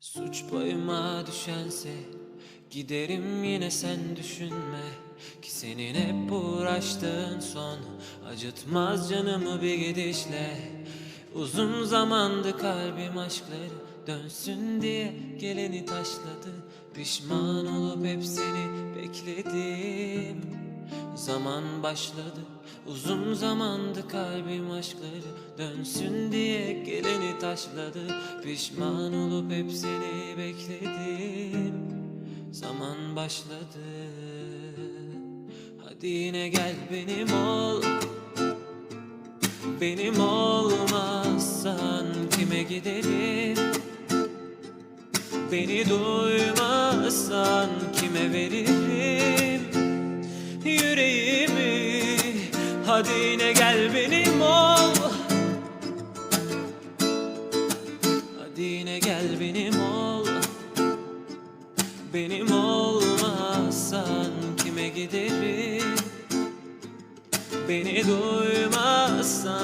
Suç payıma düşense Giderim yine sen düşünme. Ki senin hep uğraştığın son Acıtmaz canımı bir gidişle. Uzun zamandı kalbim aşkları Dönsün diye geleni taşladı. Pişman olup hep seni bekledim Zaman başladı Uzun zamandı kalbim aşkları Dönsün diye geleni taşladı. Pişman olup hep seni bekledim. Zaman başladı. Hadi yine gel benim ol. Benim olmazsan kime giderim? Beni duymazsan kime veririm Hadi yine gel benim ol. Hadi yine gel benim ol. Benim olmazsan kime giderim? Beni duymazsan